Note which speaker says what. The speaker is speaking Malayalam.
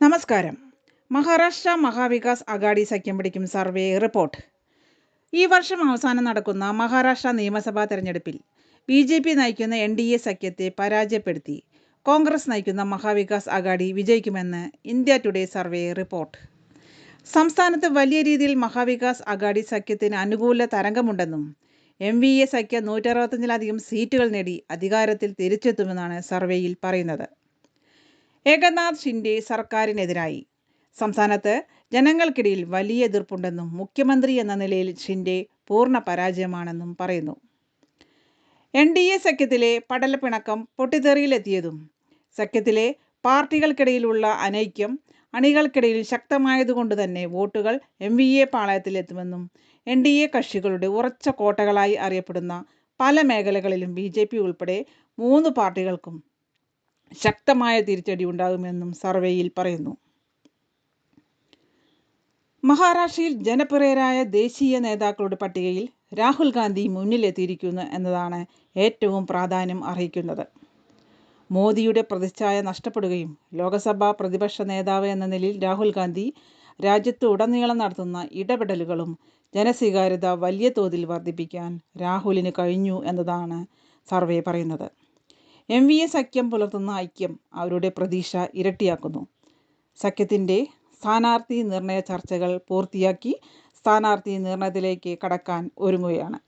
Speaker 1: നമസ്കാരം. മഹാരാഷ്ട്ര മഹാവികാസ് അഗാഡി സഖ്യം പിടിക്കും സർവേ റിപ്പോർട്ട്. ഈ വർഷം അവസാനം നടക്കുന്ന മഹാരാഷ്ട്ര നിയമസഭാ തെരഞ്ഞെടുപ്പിൽ ബി ജെ പി നയിക്കുന്ന എൻ ഡി എ സഖ്യത്തെ പരാജയപ്പെടുത്തി കോൺഗ്രസ് നയിക്കുന്ന മഹാവികാസ് അഗാഡി വിജയിക്കുമെന്ന് ഇന്ത്യ ടുഡേ സർവേ റിപ്പോർട്ട്. സംസ്ഥാനത്ത് വലിയ രീതിയിൽ മഹാവികാസ് അഗാഡി സഖ്യത്തിന് അനുകൂല തരംഗമുണ്ടെന്നും എം വി എ സഖ്യം നൂറ്ററുപത്തഞ്ചിലധികം സീറ്റുകൾ നേടി അധികാരത്തിൽ തിരിച്ചെത്തുമെന്നാണ് സർവേയിൽ പറയുന്നത്. ഏകനാഥ് ഷിൻഡെ സർക്കാരിനെതിരായി. സംസ്ഥാനത്ത് ജനങ്ങൾക്കിടയിൽ വലിയ എതിർപ്പുണ്ടെന്നും മുഖ്യമന്ത്രി എന്ന നിലയിൽ ഷിൻഡെ പൂർണ പരാജയമാണെന്നും പറയുന്നു. എൻ ഡി എ സഖ്യത്തിലെ പടലപ്പിണക്കം പൊട്ടിത്തെറിയിലെത്തിയതും സഖ്യത്തിലെ പാർട്ടികൾക്കിടയിലുള്ള അനൈക്യം അണികൾക്കിടയിൽ ശക്തമായതുകൊണ്ട് തന്നെ വോട്ടുകൾ എം വി എ പാളയത്തിലെത്തുമെന്നും എൻ ഡി എ കക്ഷികളുടെ ഉറച്ച കോട്ടകളായി അറിയപ്പെടുന്ന പല മേഖലകളിലും ബി ജെ പി ഉൾപ്പെടെ മൂന്ന് പാർട്ടികൾക്കും ശക്തമായ തിരിച്ചടി ഉണ്ടാകുമെന്നും സർവേയിൽ പറയുന്നു. മഹാരാഷ്ട്രയിൽ ജനപ്രിയരായ ദേശീയ നേതാക്കളുടെ പട്ടികയിൽ രാഹുൽ ഗാന്ധി മുന്നിലെത്തിയിരിക്കുന്നു എന്നതാണ് ഏറ്റവും പ്രാധാന്യം അർഹിക്കുന്നത്. മോദിയുടെ പ്രതിച്ഛായ നഷ്ടപ്പെടുകയും ലോക്സഭാ പ്രതിപക്ഷ നേതാവ് എന്ന നിലയിൽ രാഹുൽ ഗാന്ധി രാജ്യത്ത് ഉടനീളം നടത്തുന്ന ഇടപെടലുകളും ജനസ്വീകാര്യത വലിയ തോതിൽ വർദ്ധിപ്പിക്കാൻ രാഹുലിന് കഴിഞ്ഞു എന്നതാണ് സർവേ പറയുന്നത്. എം വി എ സഖ്യം പുലർത്തുന്ന ഐക്യം അവരുടെ പ്രതീക്ഷ ഇരട്ടിയാക്കുന്നു. സഖ്യത്തിന്റെ സ്ഥാനാർത്ഥി നിർണയ ചർച്ചകൾ പൂർത്തിയാക്കി സ്ഥാനാർത്ഥി നിർണയത്തിലേക്ക് കടക്കാൻ ഒരുങ്ങുകയാണ്.